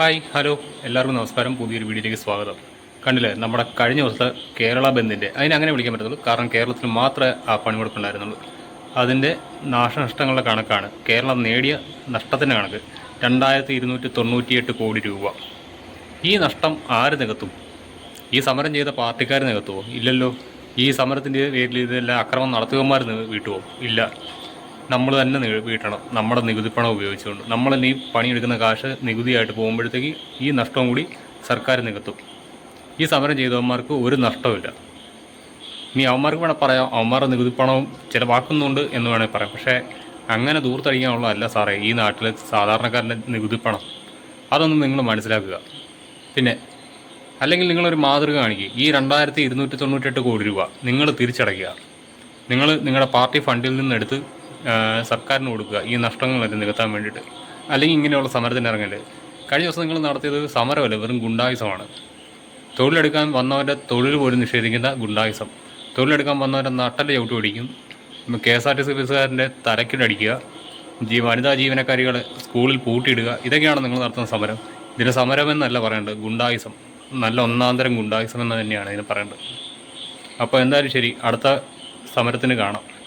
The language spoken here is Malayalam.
Hi hello. എല്ലാവർക്കും നമസ്കാരം. പുതിയൊരു വീഡിയോയിലേക്ക് സ്വാഗതം. കണ്ടില്ലേ നമ്മുടെ കഴിഞ്ഞ ദിവസത്തെ കേരള ബന്ദിന്റെ അതിനെ അങ്ങനെ വിളിക്കാൻ പറ്റത്തുള്ളൂ. കാരണം കേരളത്തിൽ മാത്രമേ ആ പണിമുടക്കുണ്ടായിരുന്നുള്ളൂ. അതിന്റെ നാശനഷ്ടങ്ങളുടെ കണക്കാണ് കേരളം നേടിയ നഷ്ടത്തിന്റെ കണക്ക്. രണ്ടായിരത്തി ഇരുന്നൂറ്റി തൊണ്ണൂറ്റിയെട്ട് കോടി രൂപ. ഈ നഷ്ടം ആര് നികത്തും? ഈ സമരം ചെയ്ത പാർട്ടിക്കാർ നികത്തുമോ ഇല്ലല്ലോ. ഈ സമരത്തിന്റെ പേരിൽ ഇതെല്ലാം അക്രമം നടത്തുകമാർ വീട്ടുമോ ഇല്ല. നമ്മൾ തന്നെ വീട്ടണം. നമ്മുടെ നികുതി പണം ഉപയോഗിച്ചുകൊണ്ട്. നമ്മൾ തന്നെ ഈ പണിയെടുക്കുന്ന കാശ് നികുതിയായിട്ട് പോകുമ്പോഴത്തേക്ക് ഈ നഷ്ടവും കൂടി സർക്കാർ നികത്തും. ഈ സമരം ചെയ്തവന്മാർക്ക് ഒരു നഷ്ടവുമില്ല. ഇനി അവന്മാർക്ക് വേണേൽ പറയാം അവന്മാരുടെ നികുതി പണവും ചിലവാക്കുന്നുണ്ട് എന്ന് വേണേൽ പറയാം. പക്ഷേ അങ്ങനെ ദൂർത്തടിക്കാനുള്ളതല്ല സാറേ ഈ നാട്ടിലെ സാധാരണക്കാരന്റെ നികുതി പണം. അതൊന്നും നിങ്ങൾ മനസ്സിലാക്കുക. പിന്നെ അല്ലെങ്കിൽ നിങ്ങളൊരു മാതൃക കാണിക്കുക ഈ രണ്ടായിരത്തി ഇരുന്നൂറ്റി തൊണ്ണൂറ്റെട്ട് കോടി രൂപ നിങ്ങൾ തിരിച്ചടയ്ക്കുക. നിങ്ങൾ നിങ്ങളുടെ പാർട്ടി ഫണ്ടിൽ നിന്നെടുത്ത് സർക്കാരിന് കൊടുക്കുക ഈ നഷ്ടങ്ങളൊക്കെ നികത്താൻ വേണ്ടിയിട്ട്. അല്ലെങ്കിൽ ഇങ്ങനെയുള്ള സമരത്തിന് ഇറങ്ങല്ലേ കഴിഞ്ഞ ദിവസം നിങ്ങൾ നടത്തിയത് സമരമല്ല വെറും ഗുണ്ടായുസമാണ് തൊഴിലെടുക്കാൻ വന്നവന്റെ തൊഴിൽ പോലും നിഷേധിക്കുന്ന ഗുണ്ടായുസം തൊഴിലെടുക്കാൻ വന്നവന്റെ നട്ടൽ ചവിട്ട് പിടിക്കും K S R T C ബസ്സുകാരന്റെ തലക്കിലടിക്കുക ജീ വനിതാ ജീവനക്കാരികളെ സ്കൂളിൽ പൂട്ടിയിടുക. ഇതൊക്കെയാണ് നിങ്ങൾ നടത്തുന്ന സമരം. ഇതിന് സമരമെന്നല്ല പറയേണ്ടത് ഗുണ്ടായുസം നല്ല ഒന്നാന്തരം ഗുണ്ടായുസം എന്ന് തന്നെയാണ് ഇതിന് പറയേണ്ടത്. അപ്പോൾ എന്തായാലും ശരി അടുത്ത സമരത്തിന് കാണാം.